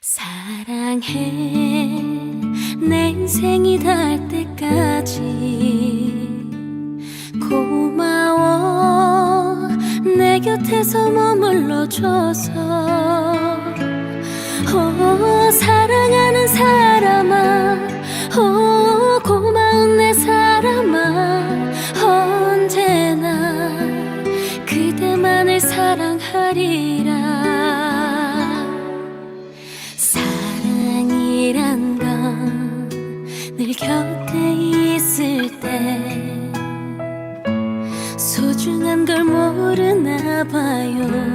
사랑해. 내 인생이 닿을 때까지 고마워. 내 곁에서 머물러줘서. 오 사랑하는 사람아 곁에 있을 때 소중한 걸 모르나 봐요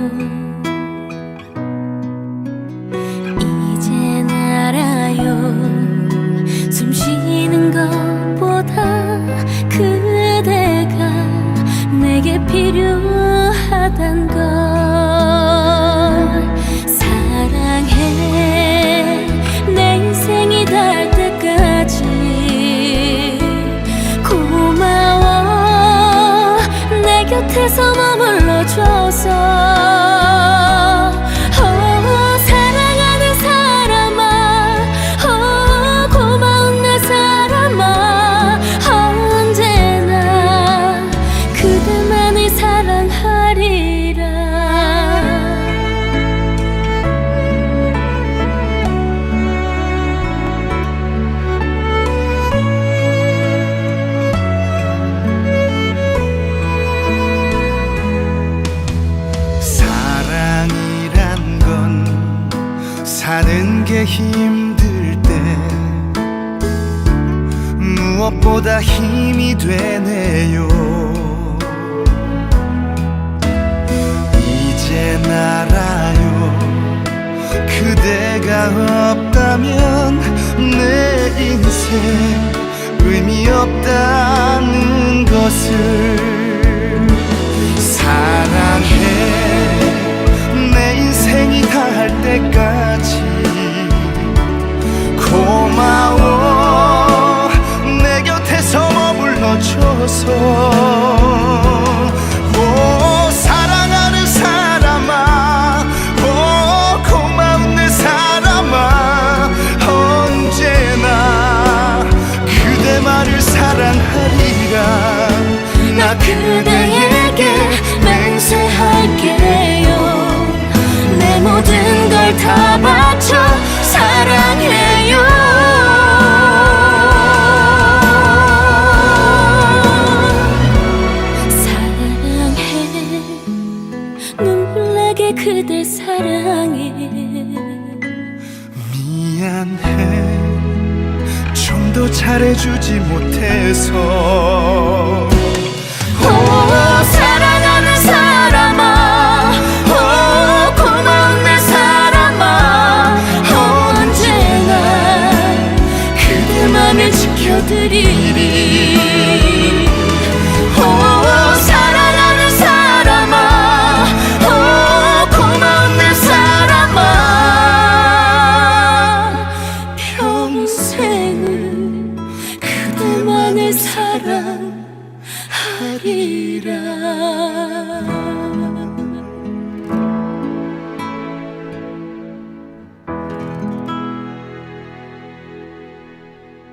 내 힘들 때 무엇보다 힘이 되네요. 이젠 알아요. 그대가 없다면 내 인생 의미 없다는 것을 머물러줘서 오 사랑하는 사람아. 오 고마운 내 사람아. 언제나 그대만을 사랑하리라. 나 그대 미안해. 좀 더 잘해주지 못해서. 오 사랑하는 사람아. 오 고마운 내 사람아. 언제나 그대만을 지켜드리리 사랑하리라